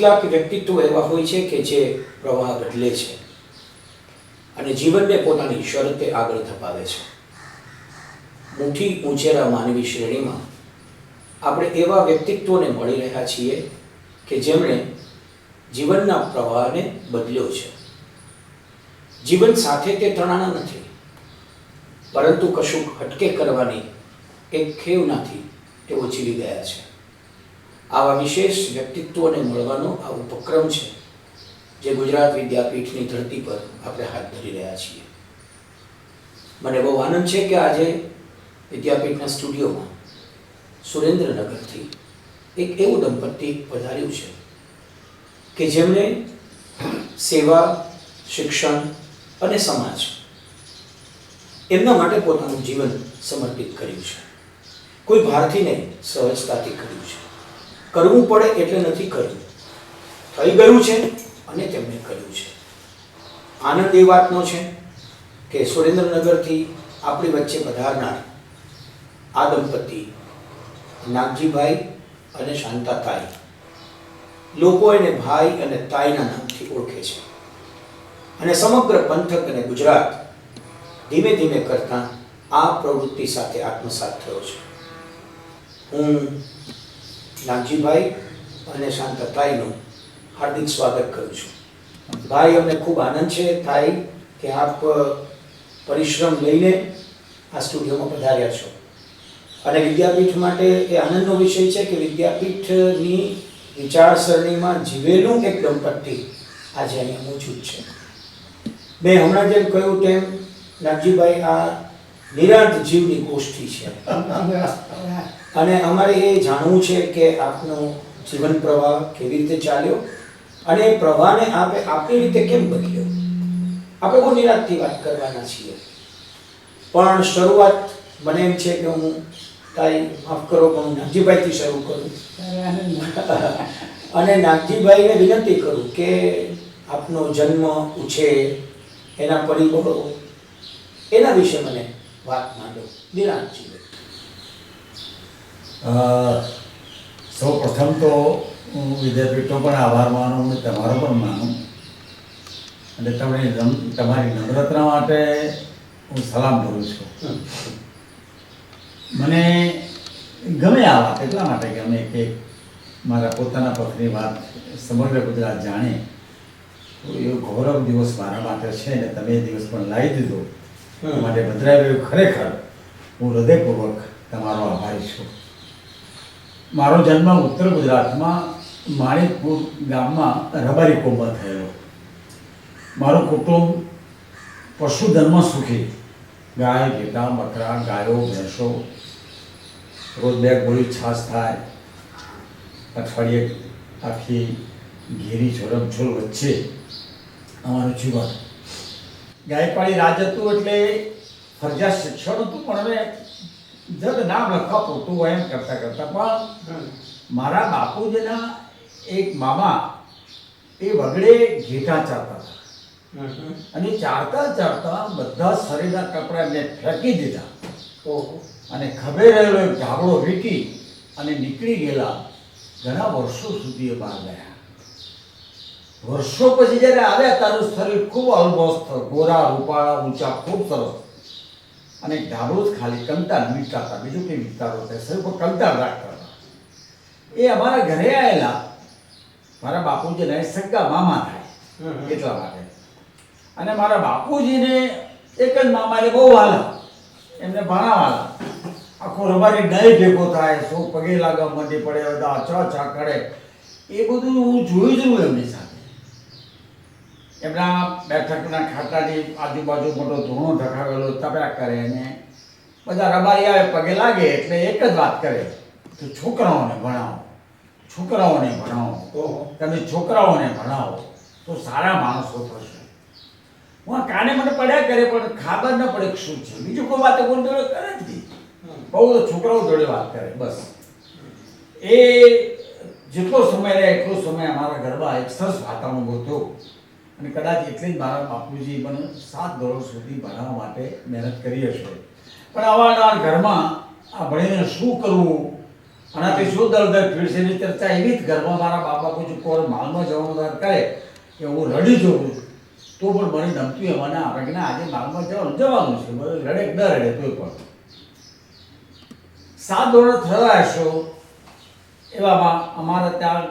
કેટલાક વ્યક્તિત્વ એવા હોય છે કે જે પ્રવાહ બદલે છે અને જીવનને પોતાની શરતે આગળ ધપાવે છે. મુઠ્ઠી ઊંચેરા માનવી શ્રેણીમાં આપણે એવા વ્યક્તિત્વને મળી રહ્યા છીએ કે જેમણે જીવનના પ્રવાહને બદલ્યો છે. જીવન સાથે તે તણાના નથી, પરંતુ કશુંક હટકે કરવાની એક ખેવનાથી તેઓ જીવી ગયા છે. આવા વિશેષ વ્યક્તિત્વોને મળવાનો આ ઉપક્રમ છે, જે ગુજરાત વિદ્યાપીઠની ધરતી પર આપણે હાથ ધરી રહ્યા છીએ. મને બહુ આનંદ છે કે આજે વિદ્યાપીઠના સ્ટુડિયોમાં સુરેન્દ્રનગરથી એક એવું દંપતી પધાર્યું છે કે જેમણે સેવા, શિક્ષણ અને સમાજ એમના માટે પોતાનું જીવન સમર્પિત કર્યું છે. કોઈ ભારતીને સહજતાથી કર્યું છે. કરવું પડે એટલે નથી કર્યું. થઈ ગયું છે અને તેમણે કર્યું છે. આનંદ એ વાતનો છે કે સુરેન્દ્રનગરથી આપણી વચ્ચે પધારનાર આ દંપતી નાગજીભાઈ અને શાંતાતાઈ. લોકો એને ભાઈ અને તાઈના નામથી ઓળખે છે. અને સમગ્ર પંથક અને ગુજરાત ધીમે ધીમે કરતા આ પ્રવૃત્તિ સાથે આત્મસાત થયો છે. હું નાગજીભાઈ અને શાંતાતાઈનું હાર્દિક સ્વાગત કરું છું. ભાઈ, અમને ખૂબ આનંદ છે તાઈ કે આપ પરિશ્રમ લઈને આ સ્ટુડિયોમાં પધાર્યા છો. અને વિદ્યાપીઠ માટે એ આનંદનો વિષય છે કે વિદ્યાપીઠની વિચારસરણીમાં જીવેલું એક દંપતી આજે અહીંયા મોજૂદ છે. મેં હમણાં જેમ કહ્યું તેમ, નાગજીભાઈ, આ નિરાંત જીવની ગોષ્ઠી છે. અને અમારે એ જાણવું છે કે આપનો જીવન પ્રવાહ કેવી રીતે ચાલ્યો અને એ પ્રવાહને આપે આપણી રીતે કેમ બદલ્યો? આપણે બહુ નિરાંતથી વાત કરવાના છીએ. પણ શરૂઆત મને એમ છે કે હું તારી માફ કરો પણ હું નાગજીભાઈથી શરૂ કરું. અને નાગજીભાઈને વિનંતી કરું કે આપનો જન્મ ઉછેર એના પરિબળો એના વિશે મને વાત માંડો. અ, સૌ પ્રથમ તો હું વિદ્યાપીઠનો પણ આભાર માનું અને તમારો પણ માનું. અને તમે તમારી નમ્રતા માટે હું સલામ કરું છું. મને ગમે આ વાત એટલા માટે ગમે કે મારા પોતાના પક્ષની વાત સમગ્ર ગુજરાત જાણે. તો એવો ગૌરવ દિવસ મારા માટે છે ને તમે એ દિવસ પણ લાવી દીધો. માટે બદલાવ્યો ખરેખર. હું હૃદયપૂર્વક તમારો આભારી છું. મારો જન્મ ઉત્તર ગુજરાતમાં માણિકપુર ગામમાં રબારી કોમમાં થયેલો. મારું કુટુંબ પશુધનમાં સુખી. ગાય ઘેટા બકરા ગાયો, ભેંસો, રોજ બે ગોળી છાશ થાય. અઠવાડિયે આખી ઘેરી ઝોરમઝોર વચ્ચે. અમારું જીવન ગાયકવાડી રાજ હતું એટલે ફરજિયાત શિક્ષણ હતું પણ હવે જગ નામ લખવા પૂરતું હોય એમ કરતા કરતા. પણ મારા બાપુજીના એક મામા એ વગડે ઘેટા ચારતા હતા. અને ચારતા ચારતા બધા શરીરના કપડા એમને ફેંકી દીધા. અને ખભે રહેલો એક ઢાબળો વીટી અને નીકળી ગયેલા ઘણા વર્ષો સુધી એ બહાર ગયા વર્ષો પછી જ્યારે આવ્યા તારું શરીર ખૂબ અલમસ્ત ગોરા રૂપાળા ઊંચા ખૂબ સરસ. અને ઢાબળું જ ખાલી કંટાળ મીટાતા બીજું કંઈ વિચારો થાય? શરીર પર કંટાળ રાખતા એ અમારા ઘરે આવેલા મારા બાપુજીને સગા મામા થાય એટલા માટે. અને મારા બાપુજીને એક જ મામા એટલે બહુ વાલા એમને ભણાવાલા આખો રબારી ડાય ભેગો થાય શું પગે લાગવા મંડી પડે બધા ચા ચા કરે. એ બધું હું જોઈ જ એમની સાથે. એમના બેઠકના ખાતાની આજુબાજુ મોટો ધૂણો ઢકાવેલો તપ્યા કરે ને બધા રબારી પગે લાગે એટલે એક જ વાત કરે કે છોકરાઓને ભણાવો છોકરાઓને ભણાવો તો તમે છોકરાઓને ભણાવો તો સારા માણસો થશે. હું કાને મને પડ્યા કરે પણ ખબર ન પડે શું છે? બીજું કોઈ વાત કોણ જોડે કરે જ નહીં. બહુ તો છોકરાઓ જોડે વાત કરે બસ. એ જેટલો સમય રહે એટલો સમય અમારા ઘરમાં એક સરસ વાતાવરણ હતું અને કદાચ એટલે જ મારા બાપુજી પણ સાત ધોરણ સુધી ભણાવવા માટે મહેનત કરી હશે. પણ અવારનવાર ઘરમાં આ ભણીને શું કરવું? આનાથી શું દળદર પીડશે એની ચર્ચા એવી જ ઘરમાં મારા બાપ બાપુજી કોર માલમાં જવાનું કરે કે હું રડી જઉં તો પણ મને ધમકી એમાં ના આવે કે આજે માલમાં જવાનું જવાનું છે. મને રડે ન રડે તોય પણ. સાત ધોરણ થયા હશો. એવામાં અમારે ત્યાં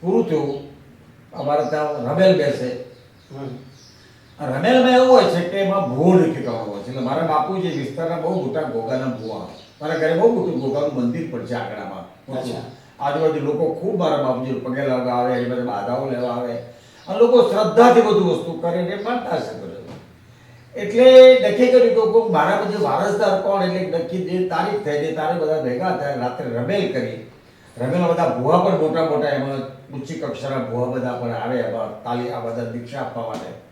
પૂરું થયું. અમારે ત્યાં રમેલ બેસે. રમેલમાં એવું હોય છે કે એમાં ભૂ નક્કી કરવાનો હોય છે. એટલે મારા બાપુજી વિસ્તારના બહુ મોટા ગોગાના ભૂવા મારા ઘરે બહુ મોટું ગોગાનું મંદિર પણ છે આંકડામાં આજુબાજુ લોકો ખૂબ મારા બાપુજી પગે લાગવા આવે એ બધા બાધાઓ લેવા આવે. અને લોકો શ્રદ્ધાથી બધું વસ્તુ કરીને માનતા હશે બધું એટલે નક્કી કર્યું કે કોઈક મારા પછી વારસદાર કોણ? એટલે નક્કી જે તારીખ થઈ જે તારે બધા ભેગા થયા રાત્રે રમેલ કરી. રમેલમાં બધા ભૂવા પણ મોટા મોટા એમાં ઊંચી કક્ષાના ભૂવા બધા પણ આવે એમાં તાલી, આ બધા દીક્ષા આપવા માટે.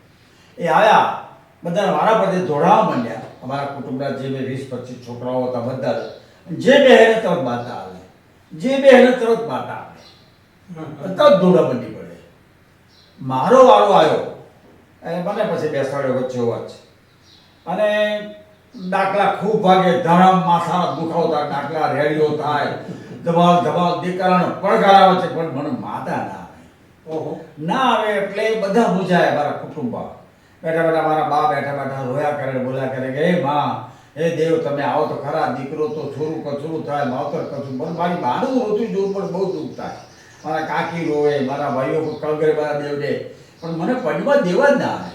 એ આવ્યા બધા મારા પર જોડાવા માંડ્યા. અમારા કુટુંબના જે બે વીસ, પચીસ છોકરાઓ હતા બધા જ. બે એને તરત માતા આવે. જે બે એને તરત માતા આવે. તરત દોડા મંડી પડે. મારો વારો આવ્યો. અને મને પછી બેસાડ્યો વચ્ચે વચ્ચ. અને દાખલા ખૂબ ભાગે ધરમ માથા દુખાવતા દાખલા રેડીઓ થાય. ધમાલ ધમાલ દીકરાનો પડકાર આવે છે પણ મને માતા ના આવે. ઓહો. ના આવે એટલે બધા મૂંઝાય મારા કુટુંબમાં. બેઠા બેઠા મારા બા બેઠા બેઠા રોયા કરે બોલ્યા કરે કે હે માં હે દેવ તમે આવો તો ખરા દીકરો તો છોરું કચરું થાય માવતર કચરું પણ મારી બાનું રોતું જોવું પણ બહુ દુઃખ થાય. મારા કાકી રોવે મારા ભાઈઓ કળગરે મારા દેવડે. પણ મને પડવા દેવા જ ના આવે.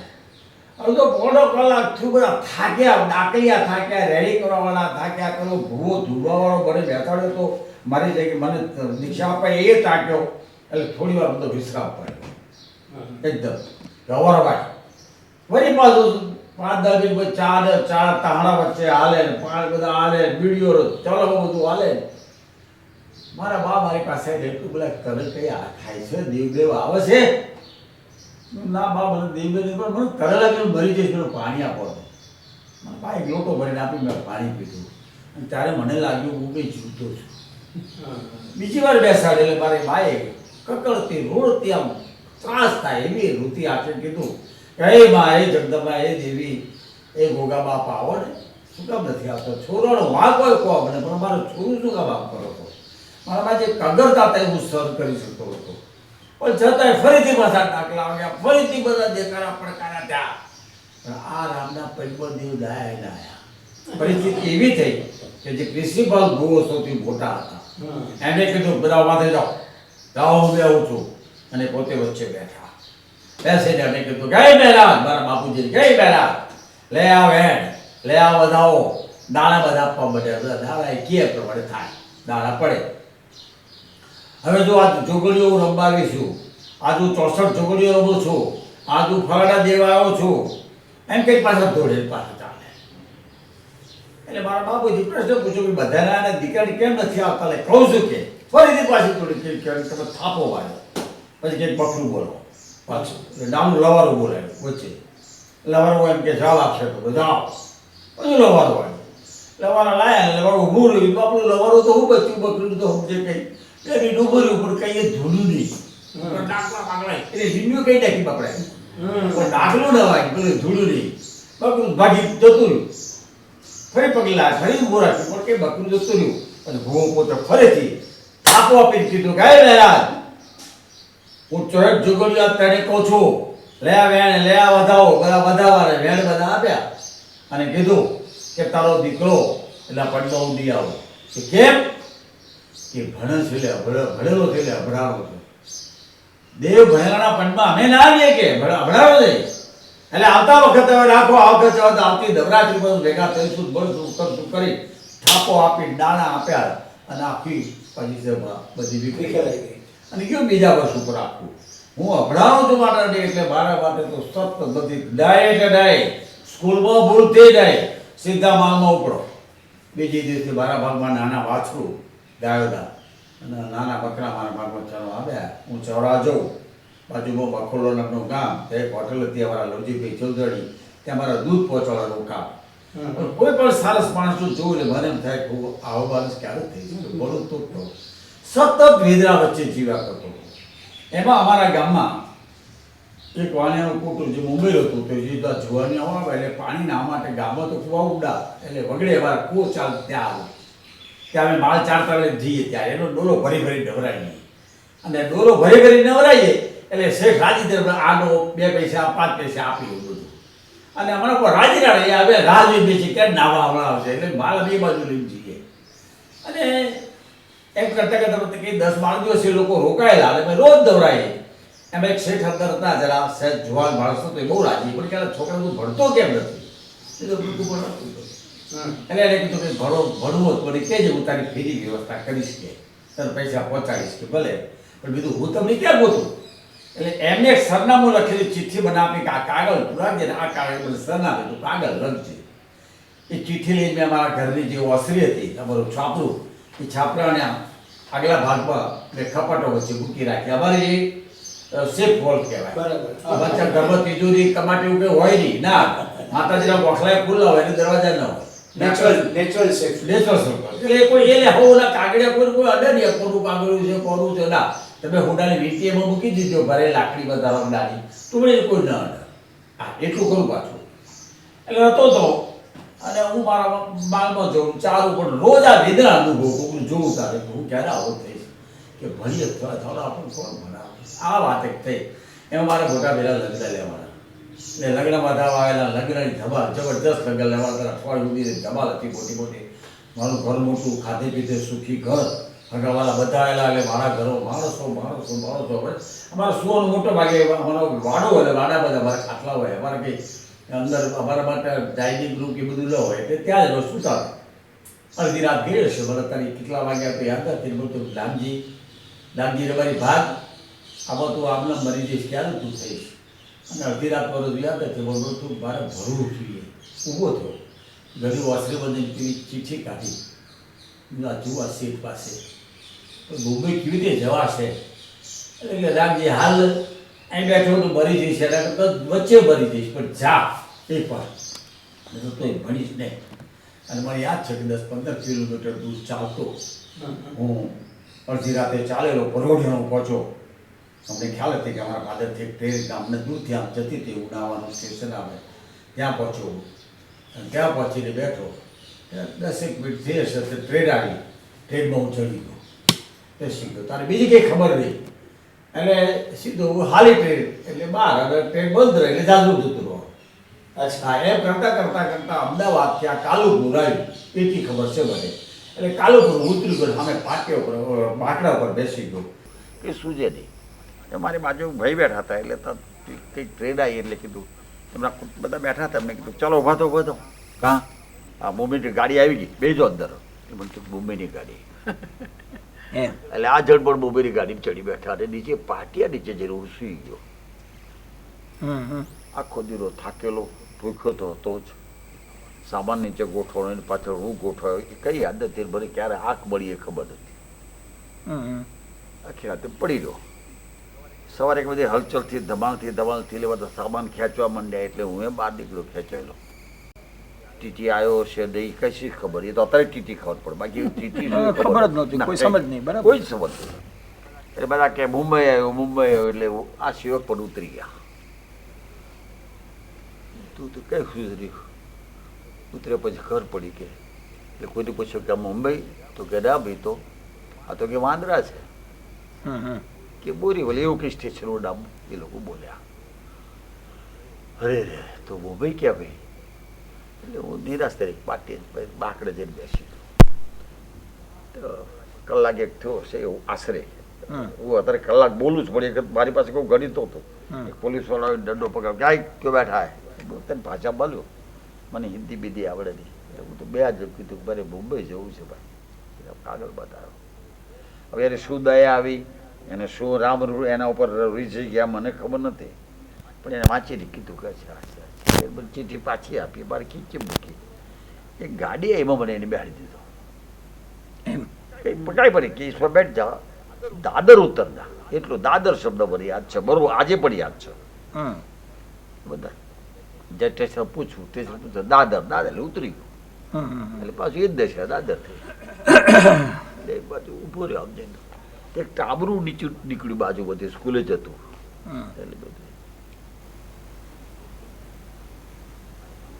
હવે તો પોણો કલાક થયું બધા થાક્યા ડાકલિયા થાક્યા રેડી કરવાવાળા થાક્યા પેલો ભૂવો ધુવાવાળો મને બેસાડ્યો તો મારી જગ્યાએ મને દીક્ષા આપવા એ તાક્યો એટલે થોડી વાર બધો વિશ્રામ પડ્યો એકદમ. ભાઈ વળી પાછું પાંચ દસ મિનિટ ચાર ચાર તાણા વચ્ચે હાલે ને પાંચ બધા હાલે બીડીઓ ચલો બધું હાલે. મારા બા મારી પાસે એટલું બોલે તને કઈ આ થાય છે દેવદેવ આવે છે. ના બા મને દેવદેવ પણ મને તરે લાગે ભરી જઈશ મને પાણી આપો. મને બા એક લોટો ભરીને આપી મેં પાણી પીધું. અને ત્યારે મને લાગ્યું હું કંઈ જીવતો છું. બીજી વાર બેસાડે એટલે મારી બાએ કકડતી રોડતી આમ ત્રાસ થાય એવી રૂતિ આપે કીધું માં હે જગદંબા હે દેવી એ ગોગા બાપ આવો ને, શું કામ નથી આવતો? છોરોનો વાંક હોય કહો પણ મારો છોરું શું કામ આપ કરો હતો મારા પાસે કગરતા હતા હું સર કરી શકતો હતો. પણ છતાંય ફરીથી બધા દાખલા આવ્યા ફરીથી બધા દેખાડા પડકારા પણ આ રામના પરિબળ દેવ દાયા. પરિસ્થિતિ એવી થઈ કે જે પ્રિન્સિપાલ ગુરુ સૌથી મોટા હતા. એમને કીધું બધા માથે જાઓ. જાઓ હું બેહું છું. અને પોતે વચ્ચે બેઠા. બેસીને એને કીધું ગઈ બેરા મારા બાપુજી ગઈ બેરા લે આ વેણ. લે આ વધાવો. દાણા બધા આપવા માટે બધા દાણા એ કે પ્રમાણે થાય. દાણા પડે. હવે જો આ જોગડીઓ હું છું. આજુ ચોસઠ જોગડીઓ રમું છું. આજુ ફરડા દેવા આવ્યો છું. એમ કઈ પાછા દોડે પાછા. એટલે મારા બાપુજી પ્રશ્ન પૂછ્યો કે બધાને આને દીકરાને કેમ નથી આવતા? એટલે કહું છું કે. ફરીથી પાછી થોડી કે કે તમે થાપો વાળો. પછી કંઈક બકરું બોલો. પાછું એટલે લવારું બોલે વચ્ચે. લવારું એમ કે જાવ આપશે તો બધા આવો પછી લવારું વાળ્યું લવારા લાયા લવારું ઊભું રહ્યું. બાપનું લવારું તો હું બચ્યું બકરું તો સમજે કંઈ. એટલે ડુબરી ઉપર કઈ ધૂલું નહીં. ડાકલા પાકડાય. એટલે લીંબુ કઈ નાખી પકડાય. ડાકલું ન વાગ્યું પેલું ધૂળું નહીં. બકરું ભાગી જતું રહ્યું. ફરી પગલા ફરી મોરા પણ કે બકરું જતું રહ્યું અને ભૂવો પોતે ફરીથી થાપો આપી કે "હે મહારાજ હું ચોરક જુગલિયા તને કહું છું લયા વેણ લયા વધાવો, બધા વધાવા ને વેણ બધા આપ્યા અને કીધું કે, તારો દીકરો એટલે પડદો ઉડી આવો. કે કેમ? કે ભણે એટલે ભણેલો છે એટલે અભડાણો છે. દેવ ભણેલાના પંડમાં અમે ના આવીએ કે અભડાણો છે? એટલે આવતા વખતે હવે રાખો આ વખતે હવે આવતી નવરાત્રી બધું ભેગા થઈશું ભણશું કરશું કરી થાપો આપી દાણા આપ્યા અને આખી પછી બધી વિક્રી કરાઈ ગઈ. અને કયું બીજા વર્ષ ઉપર આપવું હું અભડાવું છું મારા એટલે મારા માટે તો સતત બધી ડાય કે ડાય. સ્કૂલમાં ભૂલ થઈ જાય સીધા માલમાં ઉપડો. બીજી દિવસે મારા ભાગમાં નાના વાછરું ગાયોદા અને નાના બકરા મારા ભાગમાં ચાલો આવ્યા હું ચવડા જઉં. બાજુમાં વાખોલો નામનું ગામ તે એક હોટલ હતી અમારા લવજીભાઈ ચૌધરી. ત્યાં મારા દૂધ પહોંચાડવાનું કામ. કોઈ પણ સારસ માણસ જોઉં એટલે મને એમ થાય કે આવો માણસ ક્યારે થઈ જશે બોલું તો સતત વેદના વચ્ચે જીવ્યા કરતો એમાં અમારા ગામમાં એક વાણિયાનું કુટુંબ જે મુંબઈ હતું તો જે તો જોવાની આવે એટલે પાણી ના માટે ગામમાં તો કુવા ઉડા એટલે વગડે અમારા કૂવો ચાલ ત્યાં આવે. ત્યાં અમે માલ ચારતા જઈએ ત્યારે. એનો ડોલો ભરી ભરી ઢવરાઈએ અને ડોલો ભરી ભરી નવરાઈએ એટલે શેઠ રાજી તરફ આનો બે પૈસા પાંચ પૈસા આપી એવું બધું. અને અમારા પણ રાજી ના રહી હવે રાહ જોઈ બેસી ક્યારે નાવા હમણાં આવશે એટલે માલ બે બાજુ લઈને જઈએ. અને એમ કરતા કરતા કરતા કે દસ બાર દિવસ એ લોકો રોકાયેલા અને રોજ દવડાવીએ એમ એક શેઠ અંદર હતા જરા સહેજ જુવાન માણસ હતો એ બહુ રાજી પણ ક્યારે છોકરા તું ભણતો કેમ નથી? એ તો તું ભણતું. એટલે એને કીધું કે ભણો ભણવું હતું કે જ હું તારી ફેરી વ્યવસ્થા કરીશ કે તને પૈસા પહોંચાડીશ કે ભલે. પણ બીજું હું તમને ક્યાં ગોતું? એટલે એમને સરનામું લખેલી ચિઠ્ઠી બનાવી કે આ કાગળ પુરાજે ને આ કાગળ મને સરનામું તો કાગળ લખજે એ ચિઠ્ઠી લઈને મેં અમારા ઘરની જે ઓસરી હતી અમારું છાપરું એ છાપરાને આગલા ભાગમાં મેં ખપટો વચ્ચે મૂકી રાખી. અમારી એ સેફ વોલ કહેવાય. બરાબર. વચ્ચે ઘરમાં તિજોરી કમાટી એવું કંઈ હોય નહીં. ના માતાજીના ગોખલાય ખુલ્લા હોય એટલે દરવાજા ન હોય. Natural natural safe natural safe એટલે કોઈ એને હોવું કાગળિયા કોઈ કોઈ અડે નહીં કોનું કાગળિયું છે કોનું છે ના. તમે હોડાની વીસીએમાં એમાં મૂકી દીધો ભરે લાકડી વધારો ડાળી તો મને કોઈ ન અડે. હા, એટલું કરું પાછું. એટલે હતો તો. અને હું મારા માલમાં જઉં, ચારું પણ રોજ આ વેદના અનુભવ. કોકનું જોઉં તારે હું ક્યારે આવો થઈશ? કે ભણીએ થોડા આપણને કોણ ભણાવે? આ વાત એક થઈ. એમાં મારે મોટા પહેલાં લગ્ન લેવાના. એટલે લગ્નમાં થવા આવેલા લગ્નની ધબા જબરદસ્ત લગ્ન લેવા હતા અઠવાડિયું સુધી ધબા હતી મોટી મોટી. મારું ઘર મોટું, ખાધે પીધે સુખી ઘર. હગાવાલા બધા આવેલા એટલે મારા ઘરો માણસો માણસો માણસો હવે અમારા સુવાનો મોટો ભાગે અમારો વાડો હોય વાડા બધા અમારા ખાટલા હોય. અમારે કંઈ અંદર અમારા માટે ડાઇનિંગ રૂમ કે બધું ન હોય એટલે ત્યાં જ અમે સુતા અડધી રાત ગઈ હશે મને તારી કેટલા વાગ્યા તો યાદ નથી બધું દામજી દામજી રમારી ભાગ. આમાં તું આમને મરી જઈશ ક્યારે તું થઈશ? અને અડધી રાત મારું યાદ નથી બોલો તું મારે ભરવું જોઈએ. ઊભો થયો ગરીબ વાસરી બધી ચીઠી કાઢી. જુવા સીટ પાસે. મુંબઈ કેવી રીતે જવાશે. એટલે રામજી, હાલ અહીં બેઠો તો મરી જઈશ, એટલે તો વચ્ચે મરી જઈશ, પણ જા એકવાર પણ. તોય ભણીશ નહીં. અને મને યાદ છે કે દસ પંદર કિલોમીટર દૂર ચાલતો હું અડધી રાતે ચાલેલો પરોઢિયાનો પહોંચ્યો. અમને ખ્યાલ હતી કે અમારા ફાધરથી એક ટ્રેન ગામને દૂરથી આમ જતી હતી ઉનાવાનું સ્ટેશન આવે. ત્યાં પહોંચ્યો અને ત્યાં પહોંચીને બેઠો. દસેક મિનિટ થઈ હશે ટ્રેન આવી. ટ્રેનમાં હું ચડી ગયો. બેસી ગયો તારે બીજી કંઈ ખબર નહીં. એટલે સીધું હાલી ટ્રેન. એટલે બહાર હવે ટ્રેન બંધ રહે એટલે જાદુ જતું રહો. અચ્છા એમ કરતાં કરતાં કરતાં અમદાવાદ ત્યાં કાલુપુર આવ્યું. એટલી ખબર છે મને. એટલે કાલુપુર ઉતરી ગયો સામે પાટિયા ઉપર બાકડા ઉપર બેસી ગયો. એ સૂજે નહીં. મારી બાજુ ભાઈ બેઠા હતા એટલે તો કંઈક ટ્રેન આવી એટલે કીધું એમના બધા બેઠા હતા એમને કીધું ચલો ઊભા તો ઊભા તો. કાં? હા મુંબઈની ગાડી આવી ગઈ. બેજો અંદર. એ મને મુંબઈની ગાડી. એટલે આ જણ પણ બોબેરી ગાડીમાં ચડી બેઠા અને નીચે પાટિયા નીચે જઈને સૂઈ ગયો. આખો દીરો થાકેલો ભૂખ્યો તો હતો જ. સામાન નીચે ગોઠવણો એની પાછળ હું ગોઠવાયો. એ કઈ આદત નથી મને ક્યારે આંખ મળી એ ખબર નથી. આખી રાતે પડી રહ્યો. સવારે એક બધી હલચલથી ધમાલથી ધમાલથી લેવા તો સામાન ખેંચવા માંડ્યા એટલે હું એ બહાર નીકળ્યો ખેંચાયેલો. ટીટી આવ્યો છે નહીં કશી ખબર? એ તો અત્યારે ટીટી ખબર પડે. બાકી ટીટી ખબર જ નહોતી, કોઈ સમજ નહીં, બરાબર. કોઈ સમજ નહીં. એટલે બધા કે મુંબઈ આવ્યો મુંબઈ આવ્યો એટલે આ સેવક પણ ઉતરી ગયા. તું તો કઈ રહ્યું ઉતર્યા પછી ખબર પડી કે એટલે કોઈને પૂછ્યું કે મુંબઈ? તો કે ના ભાઈ તો આ તો કે વાંદરા છે. કે બોરીવલી એવું કંઈ સ્ટેશનનું નામ એ લોકો બોલ્યા. અરે રે તો મુંબઈ ક્યાં ભાઈ એટલે હું નિરાશ તરીકે પાટી બાકડે જઈને બેસી તો કલાક એક થયો છે એવું આશરે. હું. અત્યારે કલાક બોલું જ પણ મારી પાસે કોઈ ગણિત હતો પોલીસવાળા દંડો પકડ ક્યાંય? કયો બેઠા હે? તને ભાષા બોલ્યો. મને હિન્દી બીદી આવડે નહીં. હું તો બે જ કીધું કે મારે મુંબઈ જવું છે ભાઈ. કાગળ બતાવ્યો. હવે એને શું દયા આવી? એને શું રામ એના ઉપર રીઝી ગયા? મને ખબર નથી. પણ એને વાંચીને કીધું કે અચ્છા ચીઠી પાછી આપી મારે ખીચી મૂકી. એ ગાડી એમાં મને એને બેહાડી દીધો. એમ? એ પકાઈ પડી કે ઈશ્વર બેઠ જા. દાદર ઉતરતા એટલો દાદર શબ્દ મને યાદ છે બરોબર આજે પણ યાદ છે. બધા જે સ્ટેશન પૂછું સ્ટેશન પૂછું દાદર દાદર એટલે ઉતરી ગયું. એટલે પાછું એ જ દેશે દાદર થઈ એટલે એ બાજુ ઊભો રહ્યો આમ જઈને. એક ટાબરું નીચું નીકળ્યું બાજુ બધી સ્કૂલે જતું. એટલે બધું.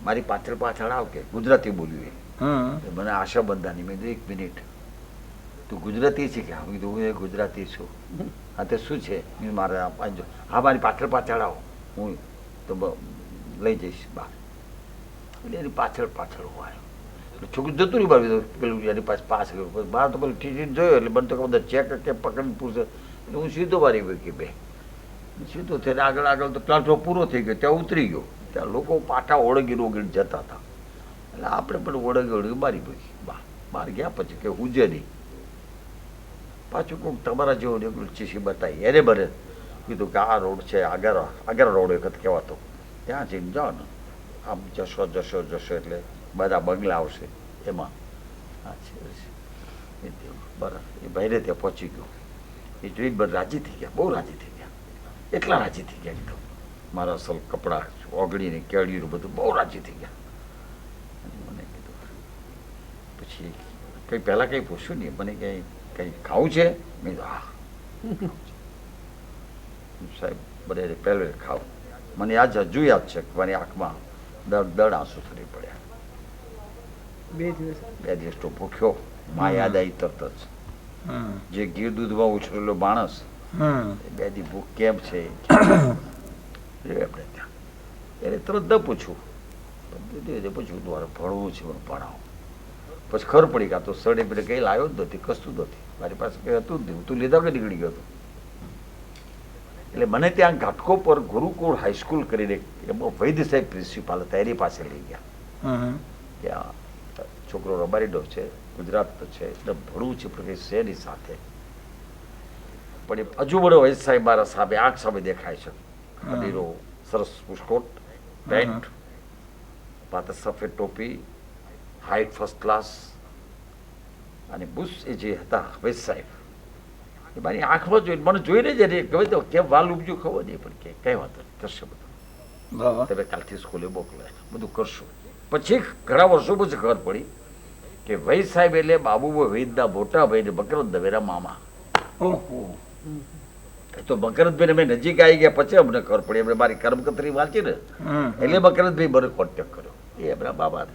મારી પાછળ પાછળ આવ કે ગુજરાતી બોલ્યું એ. મને આશા બંધાની મેં એક મિનિટ. તું ગુજરાતી છે કે? હું કીધું હું એ ગુજરાતી છું. હા તે શું છે? મારા હા મારી પાછળ પાછળ આવો. હું તો લઈ જઈશ બહાર. એટલે એની પાછળ પાછળ હું આવ્યો. છોકરી જતું રહ્યું બાર પેલું એની પાસે પાસ કર્યો બહાર તો પેલું ટીટી જોયો એટલે મને તો બધા ચેક કે પકડીને પૂછે. એટલે હું સીધો મારી ગયો કે બે. સીધો થઈને આગળ આગળ તો પ્લાટો પૂરો થઈ ગયો ત્યાં ઉતરી ગયો. ત્યાં લોકો પાટા ઓળગી ઓળગીને જતા હતા. એટલે આપણે પણ ઓળગી ઓળગી મારી ભાઈ બા બહાર ગયા પછી કે હુજે નહીં. પાછું કોઈક તમારા જેવો નીકળું ચીસી બતાવી. એને બને કીધું કે આ રોડ છે, આગળ આગળ રોડ વખત કહેવાતો. ત્યાં જઈને જાઓ ને. આમ જશો જશો જશો એટલે બધા બંગલા આવશે એમાં. હા, છે બરાબર. એ ભાઈને ત્યાં પહોંચી ગયો. એ જોઈને બધા રાજી થઈ ગયા. બહુ રાજી થઈ ગયા. એટલા રાજી થઈ ગયા એકદમ મારા અસલ કપડાં ઓગળીને કેળીનું બધું બહુ રાજી થઈ ગયા. મને કીધું પછી કંઈ પહેલાં કંઈ પૂછ્યું નહીં મને કંઈ કંઈ ખાવું છે? મેં કીધું હા. સાહેબ બધે પહેલે ખાવ. મને છે હજુ યાદ છે કે મારી આંખમાં દડ દડ આંસુ ફરી પડ્યા. બે દિવસ. બે દિવસ તો ભૂખ્યો. માં યાદ આવી તરત જ. જે ગીર દૂધમાં ઉછરેલો માણસ બે દી ભૂખ કેમ છે? આપણે ત્યાં એને તરત ન પૂછ્યું પૂછ્યું તમારે ભણવું છે મને ભણાવો. પછી ખબર પડી કે આ તો સર્ટિફિકેટ કંઈ લાવ્યો જ નથી કશું જ નથી. મારી પાસે કંઈ હતું જ નહીં. તું લીધા કે નીકળી ગયો હતો. એટલે મને ત્યાં ઘાટકો પર ગુરુકુળ હાઈસ્કૂલ કરીને એમાં વૈદ્ય સાહેબ પ્રિન્સિપાલ હતા એની પાસે લઈ ગયા. ત્યાં કે આ છોકરો રબારીડો છે ગુજરાતનો છે એટલે ભણવું છે પણ કંઈ છે એની સાથે. પણ એ હજુ બધો વૈદ સાહેબ મારા સામે આંખ સામે દેખાય છે. અડીરો સરસ પુષ્કોટ. પેન્ટ પાતર સફેદ ટોપી હાઈટ ફર્સ્ટ ક્લાસ અને બુશ એ જે હતા વૈદ સાહેબ. એ મારી આંખમાં જોઈને મને જોઈને જ એને ગમે તો કેમ વાલ ઉપજ્યું ખબર નહીં પણ કે કઈ વાંધો નહીં કરશે બધું. તમે કાલથી સ્કૂલે મોકલે બધું કરશું. પછી ઘણા વર્ષો પછી ખબર પડી કે વૈદ સાહેબ એટલે બાબુભાઈ વૈદના મોટા ભાઈને મકરંદ દવેરા મામા. ઓહો. તો મકરંદભાઈને અમે નજીક આવી ગયા પછી અમને ખબર પડી. એમણે મારી કર્મકતરી વાંચી ને એટલે મકરંદભાઈ મને કોન્ટેક્ટ કર્યો. એ એમના બાબા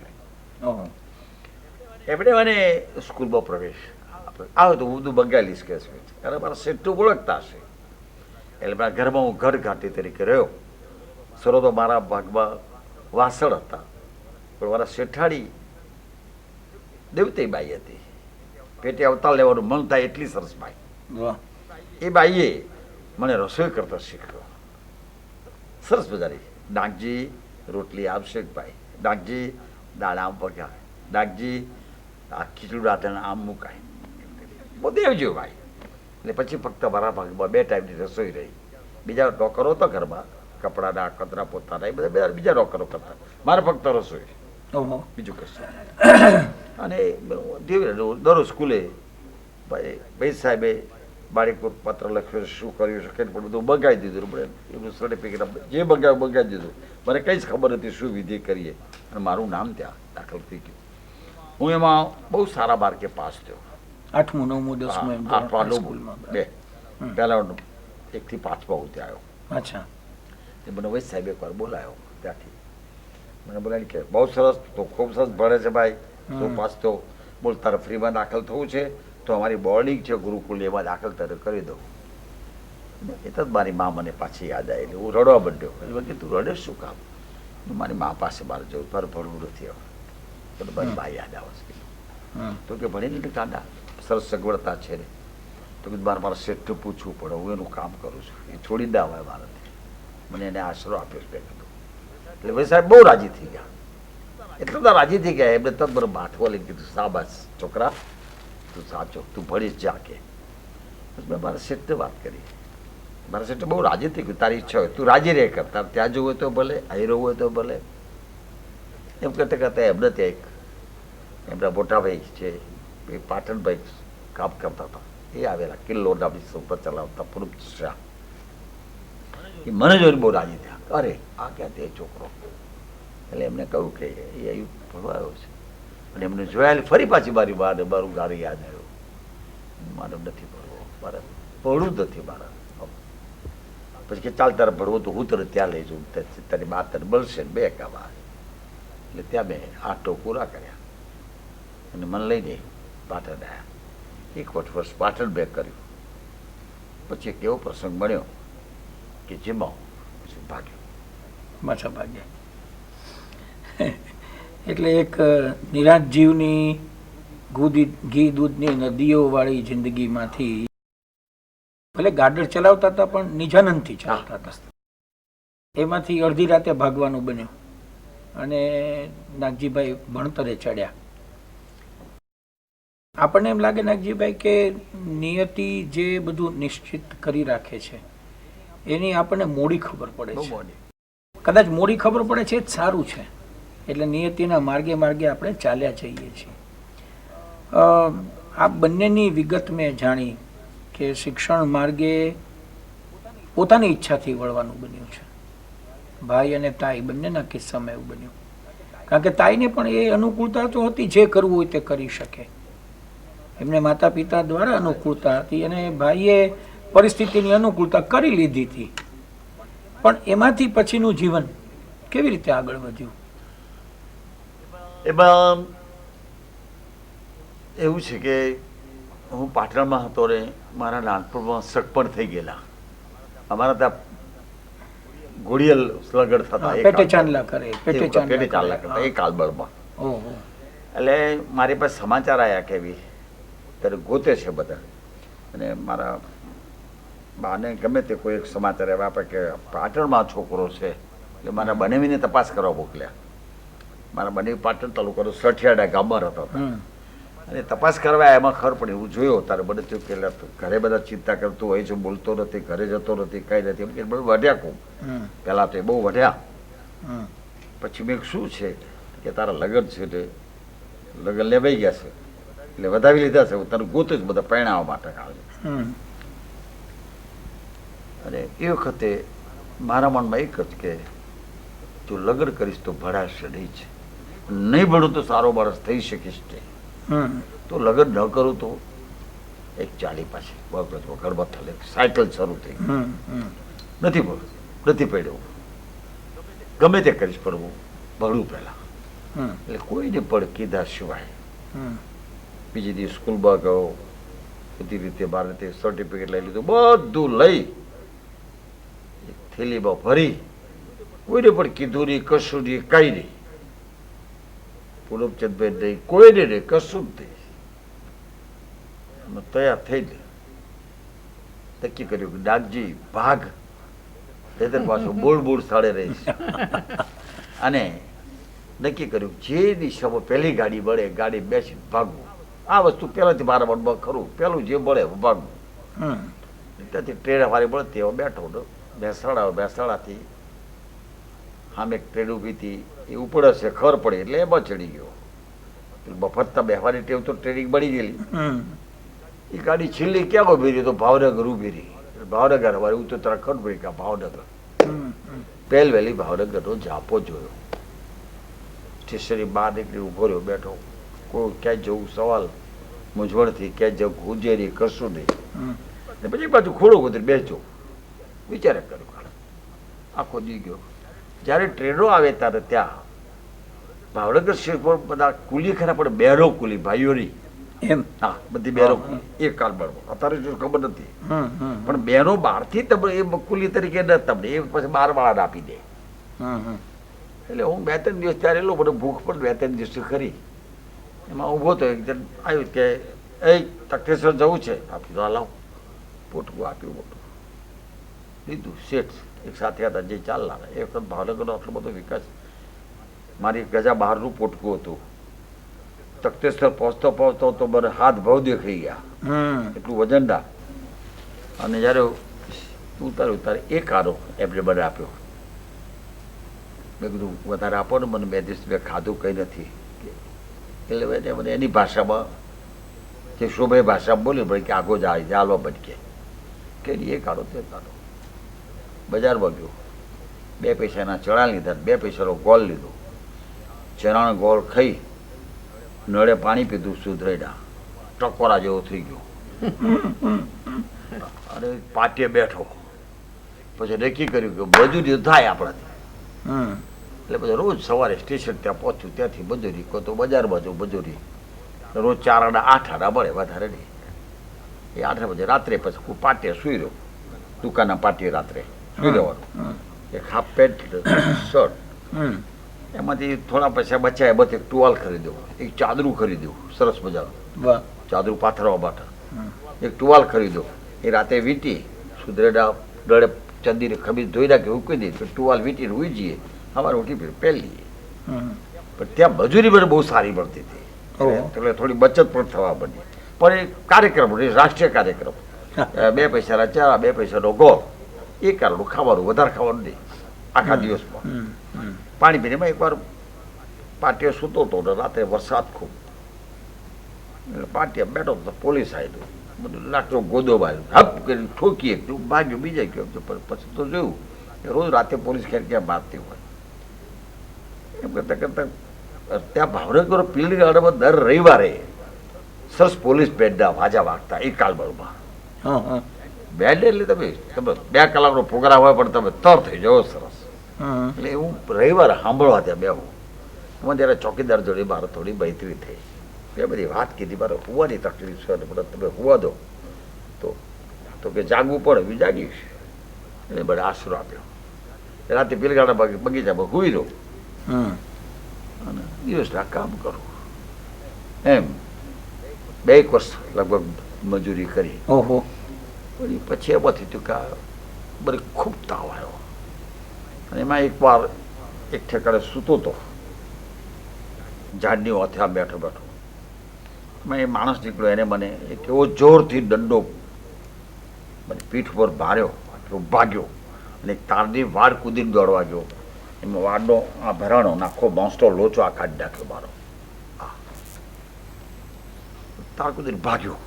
એમણે મને સ્કૂલમાં પ્રવેશ આવ્યો તો હું બધું બંગાળી કે છે. કારણ મારા સેઠું ઓળખતા હશે. એટલે મારા ઘરમાં હું ઘર ઘાટી તરીકે રહ્યો. સરો તો મારા ભાગમાં વાસણ હતા. પણ મારા શેઠાળી દેવતી બાઈ હતી. પેટે અવતાર લેવાનું મન થાય એટલી સરસ બાઈ. એ બાઈએ મને રસોઈ કરતા શીખ્યો સરસ મજાની. ડાકજી રોટલી આપશે ભાઈ. ડાકજી દાળ આમ પકાય ડાકજી આ ખીચડું રાતણ આમ મુકાય. બધું એવું જોયું ભાઈ. એટલે પછી ફક્ત મારા ભાગમાં બે ટાઈમની રસોઈ રહી. બીજા નોકરો હતા ઘરમાં. કપડાના કતરા પોતાના એ બધા બીજા નોકરો કરતા. મારે ફક્ત રસોઈ. બીજું કશું. અને ધીરે દરરોજ સ્કૂલે ભાઈ ભાઈ સાહેબે બાળકો પત્ર લખ્યો શું કર્યું છે કંઈ પણ બધું બગાડી દીધું આપણે એનું સર્ટિફિકેટ જે બગાવ્યું બગાડી દીધું. મને કંઈ જ ખબર નથી શું વિધિ કરીએ. અને મારું નામ ત્યાં દાખલ થઈ ગયું. હું એમાં બહુ સારા માર્કે પાસ થયો. આઠમું નવમું દસમું આઠમા નવમું. બે. પહેલા એકથી પાંચમાં હું ત્યાં આવ્યો. અચ્છા. તે મને વૈદ સાહેબ એકવાર બોલાયો ત્યાંથી. મને બોલાવી કે બહુ સરસ તો ખૂબ સરસ ભણે છે ભાઈ. તું. પાસ તો બોલ તારે ફ્રીમાં દાખલ થવું છે? તો અમારી બોર્ડિંગ છે ગુરુકુલ એમાં દાખલ તારે કરી દઉં. એ તો મારી મા મને પાછી યાદ આવી એટલે હું રડવા માંડ્યો. એટલે કીધું રડે શું કામ? મારી મા પાસે મારે જવું તારે ભણવું નથી હવે. તો મારી મા યાદ આવે તો કે ભણી નથી કાંડા? સરસ સગવડતા છે ને? તો કીધું મારે મારા શેઠને પૂછવું પડે હું એનું કામ કરું છું. એ છોડી દે આવે મારાથી. મને એને આશરો આપ્યો છે કીધું. એટલે ભાઈ સાહેબ બહુ રાજી થઈ ગયા. એટલું બધા રાજી થઈ ગયા. એમને તદ મને બાઠવો લઈ કીધું સાબાસ છોકરા. તું સાચો, તું ભણીશ જા કે. મેં મારા શેઠને વાત કરી. મારા શેઠે બહુ રાજી થઈ ગયું, તારી ઈચ્છા હોય, તું રાજી રહે કર. તારે ત્યાં જવું હોય તો ભલે, અહીં રહેવું હોય તો ભલે. એમ કરતા કરતા એમને ત્યાં એક, એમના મોટા ભાઈ છે, એ પાટણભાઈ કામ કરતા હતા. એ આવેલા કિલ્લો નામની ઉપર ચલાવતા પૂર્વ શાહ એ મને જોઈને બહુ રાજી થયા. અરે, આ ક્યાં તે છોકરો? એટલે એમને કહ્યું કે એ અહીં ભણવા આવ્યો છે. અને એમને જોયા ફરી પાછી મારી માને મારું ગાડી યાદ આવ્યું. મારે નથી ભણવો મારે ભણવું નથી મારા. પછી કે ચાલ તારે ભણવું તો હું તને ત્યાં લઈ જઉં તારી બા તને મળશે બે કામ આવે એટલે ત્યાં મેં આઠો પૂરા કર્યા. અને મને લઈને પાટણ આવ્યા એક વર્ષ વર્ષ પાટણ બે કર્યું. પછી એક એવો પ્રસંગ બન્યો કે જેમાં પછી ભાગ્યો. ભાગ્યા. ભાગે એટલે એક નિરાંત જીવની ગુદી ઘી દૂધની નદીઓ વાળી જિંદગીમાંથી ભલે ગાડર ચલાવતા હતા પણ નિજાનંદથી ચલાવતા હતા. એમાંથી અડધી રાતે ભાગવાનું બન્યું અને નાગજીભાઈ ભણતરે ચડ્યા. આપણને એમ લાગે નાગજીભાઈ કે નિયતિ જે બધું નિશ્ચિત કરી રાખે છે એની આપણને મોડી ખબર પડે છે. કદાચ મોડી ખબર પડે છે એ જ સારું છે. એટલે નિયતિના માર્ગે માર્ગે આપણે ચાલ્યા જઈએ છીએ. આ બંનેની વિગત મેં જાણી કે શિક્ષણ માર્ગે પોતાની ઈચ્છાથી વળવાનું બન્યું છે. ભાઈ અને તાઈ બંનેના કિસ્સામાં એવું બન્યું. કારણ કે તાઈને પણ એ અનુકૂળતા તો હતી જે કરવું હોય તે કરી શકે. એમને માતા પિતા દ્વારા અનુકૂળતા હતી અને ભાઈએ પરિસ્થિતિની અનુકૂળતા કરી લીધી હતી. પણ એમાંથી પછીનું જીવન કેવી રીતે આગળ વધ્યું? એમાં એવું છે કે હું પાટણમાં હતો ને મારા નાનપણમાં સગપણ થઈ ગયેલા. અમારા ત્યાં ઘોડિયલ સ્લગડ થતા પેટે. ચાંદલા કરે પેટે ચાંદલા. કરતા એ કાલબળમાં એટલે મારી પાસે સમાચાર આવ્યા કેવી ત્યારે ગોતે છે બધા. અને મારા બાને ગમે તે કોઈ એક સમાચાર એવા આપે કે પાટણમાં છોકરો છે એટલે મારા બનેવીને તપાસ કરવા મોકલ્યા. મારા બનેવી પાટણ તાલુકાનો સઠિયાડા ગામમાં રહેતો હતો. અને તપાસ કરવા એમાં ખબર પડી હું જોયો. તારે મને થયું કે ઘરે બધા ચિંતા કરતું હોય છે બોલતો નથી ઘરે જતો નથી કઈ નથી. એમ કે બધું વઢ્યા કહું. પહેલાં તો એ બહુ વઢ્યા. પછી મેં શું છે? કે તારા લગ્ન છે તે લગ્ન લેવાઈ ગયા છે. એટલે વધાવી લીધા છે. હું ગોત ગોતું જ બધા પરણાવવા માટે આવે અને એ વખતે મારા મનમાં એક જ કે જો લગ્ન કરીશ તો ભરાશે નહીં જ. નહીં ભણું તો સારો માણસ થઈ શકીશ તે. તો લગ્ન ન કરું તો એક ચાલી પાછી. બગડ વગરમાં થલે. સાયકલ શરૂ થઈ નથી ભણ્યું નથી પડ્યો. ગમે તે કરીશ પણ હું ભણું પહેલાં. એટલે કોઈને પણ કીધા સિવાય. બીજી દિવસ સ્કૂલમાં ગયો. બધી રીતે મારે તે સર્ટિફિકેટ લઈ લીધું. બધું લઈ થેલીમાં ભરી. કોઈને પણ કીધું નહીં કશું નહીં કઈ નહીં. પૂનમચંદભાઈ નહીં કોઈને નહીં કશું જ નહીં અમે તૈયાર થઈને નક્કી કર્યું કે ડાકજી ભાગ. તેતર પાછો બોળ બોળ સ્થળે રહીશ. અને નક્કી કર્યું જે દિશામાં પહેલી ગાડી મળે ગાડી બેસી ભાગવું. આ વસ્તુ પહેલાંથી મારા મનમાં ખરું. પહેલું જે મળે ભાગવું ત્યાંથી ટ્રેન વાળી મળતી હવે બેઠો ને મહેસાણા મહેસાણાથી સામે એક ટ્રેન ઊભી હતી એ ઉપર હશે ખબર પડે એટલે એમાં ચડી ગયો. પેલી બેહવાની ટેવ તો ટ્રેનિંગ બળી ગયેલી. હમ. એ ગાડી છેલ્લી ક્યાં ઊભી રહી તો ભાવનગર ઊભી રહી. ભાવનગર અમારે ઉતર તો પડી કે ભાવનગર. પહેલ વહેલી ભાવનગરનો જાપો જોયો. સ્ટેશનની બહાર નીકળી ઊભો રહ્યો બેઠો. કોઈ ક્યાંય જવું સવાલ મૂંઝવણથી ક્યાંય જવું ગુજેરી કશું નહીં. ને પછી બાજુ ખોડો કુતરી બેસજો. વિચારે કર્યો આખો દી ગયો. જ્યારે ટ્રેનો આવે ત્યારે ત્યાં ભાવનગર શહેર પર બધા કુલી ખરા પણ બેરો કુલી ભાઈઓની. એમ? હા બધી બેરો કુલી. કારબારમાં. અત્યારે જો ખબર નથી. પણ બેનો બહારથી તમને એ કુલી તરીકે ન તમને એ પછી બાર વાળા આપી દે. એટલે હું બે ત્રણ દિવસ ત્યારે એલો બધો ભૂખ પણ બે ત્રણ દિવસ ખરી. એમાં ઊભો તો એક જણ આવ્યું કે એ તખતેશ્વર જવું છે. આપી તો લાવ પોટકું આપ્યું મોટું. લીધું શેઠ. એક સાથે હતા જે ચાલના એ વખત ભાવનગરનો આટલો બધો વિકાસ મારી ગજા બહારનું પોટકું હતું. તખતેશ્વર પહોંચતો પહોંચતો તો મને હાથ ભાવ દેખાઈ ગયા. હમ. એટલું વજનડા અને જ્યારે ઉતાર્યું ત્યારે એક આરો એમને મને આપ્યો. મેં કીધું વધારે આપો ને મને બે દિવસ મેં ખાધું કંઈ નથી. એટલે મેં મને એની ભાષામાં જે શોભે ભાષામાં બોલી ભાઈ કે આગો જાય જાલવા બટકે. કે એક આરો તે આરો. બજારમાં ગયો બે પૈસાના ચણા લીધા બે પૈસાનો ગોળ લીધો. ચણાનો ગોળ ખાઈ નળે પાણી પીધું સુધરેડા ટકોરા જેવો થઈ ગયો. અને પાટીએ બેઠો. પછી નક્કી કર્યું કે મજૂરી થાય આપણાથી. એટલે પછી રોજ સવારે સ્ટેશન ત્યાં પહોંચ્યું ત્યાંથી મજૂરી કહો તો બજાર બાજુ મજૂરી રોજ ચાર આડા આઠ આડા મળે વધારે નહીં. એ આઠ બજે રાત્રે પછી હું પાટીએ સૂઈ રહ્યો. દુકાનના પાટીએ રાત્રે. રહેવાનું એક હાફ પેન્ટ શર્ટ એમાંથી થોડા પૈસા બચાય બસ એક ટુવાલ ખરીદ્યો. એક ચાદરું ખરીદ્યું સરસ મજાનું. ચાદરું પાથરવા માટે. એક ટુવાલ ખરીદ્યો. એ રાતે વીંટી સુધરેડા ગળે ચંદીને ખમીર ધોઈ નાખી ઉકવી દઈ તો ટુવાલ વીંટીને ઉઈ જઈએ. અમારે ઉઠી ફીર પહેલી હમ. પણ ત્યાં મજૂરી મને બહુ સારી મળતી હતી. એટલે થોડી બચત પણ થવા બની. પણ એ કાર્યક્રમ રાષ્ટ્રીય કાર્યક્રમ. બે પૈસાના ચારા બે પૈસાનો ગોળ એ કારણું ખાવાનું વધારે ખાવાનું નહીં. આખા દિવસમાં. પાણી પીણીમાં એકવાર પાટીએ સૂતો હતો ને રાત્રે વરસાદ ખૂબ. એટલે પાટીએ બેઠો તો પોલીસ આવ્યો બધું લાકડો ગોદો બાજુ હપ કરી ઠોકી એક ભાગ્યું બીજા ગયો પછી તો જોયું કે રોજ રાતે પોલીસ ખેર ક્યાં બાંધતી હોય. એમ કરતાં કરતાં ત્યાં ભાવનગર પીલડી ગાર્ડનમાં દર રવિવારે સરસ પોલીસ બેડના વાજા વાગતા એ કાલબળમાં હા હા. બેન્ડ એટલે તમે તમે બે કલાકનો પ્રોગ્રામ હોય પણ તમે તર થઈ જાઓ સરસ. એટલે હું રવિવારે સાંભળવા ત્યાં બેહું. એમાં જ્યારે ચોકીદાર જોડે મારે થોડી મૈત્રી થઈ. મેં બધી વાત કીધી મારે હુવાની તકલીફ છે બધા તમે હુવા દો. તો તો કે જાગવું પડે બી જાગીશ. એટલે બધે આશરો આપ્યો. રાતે પીલગાડા બગીચામાં હુઈ રહું અને દિવસના કામ કરું. એમ. બે એક વર્ષ લગભગ મજૂરી કરી. ઓહો. વળી પછી એમાંથી થયું કે આ ખૂબ તાવ આવ્યો. અને એમાં એકવાર એક ઠેકાણે સૂતો હતો ઝાડની વાથે આ બેઠો બેઠો. એમાં એ માણસ નીકળ્યો, એને મને એક એવો જોરથી દંડો મને પીઠ પર ભાર્યો એટલો ભાગ્યો, અને એક તારની વાડ કૂદીને દોડવા ગયો. એમાં વાડનો આ ભરાણો નાખો બાંસતો લોચો આ કાઢી નાખ્યો મારો. તાર કૂદીને ભાગ્યો.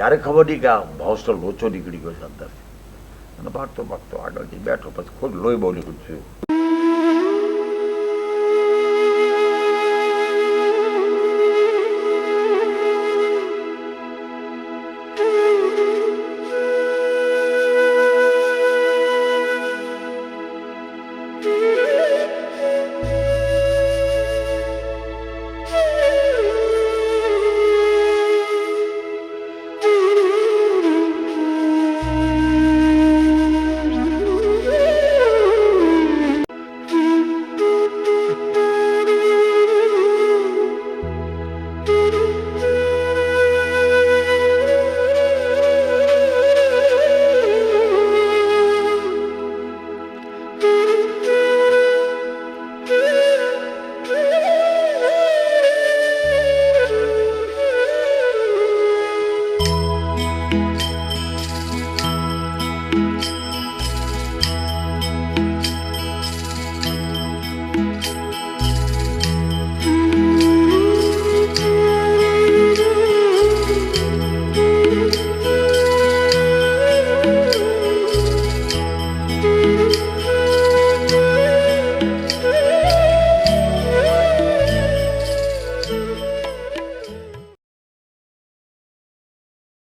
ત્યારે ખબર નહીં કે આ ભાવસર લોચો નીકળી ગયો છે અંદરથી. અને ભાગતો ભાગતો આગળથી બેઠો પછી ખુદ લોહી બહુ નીકળ્યું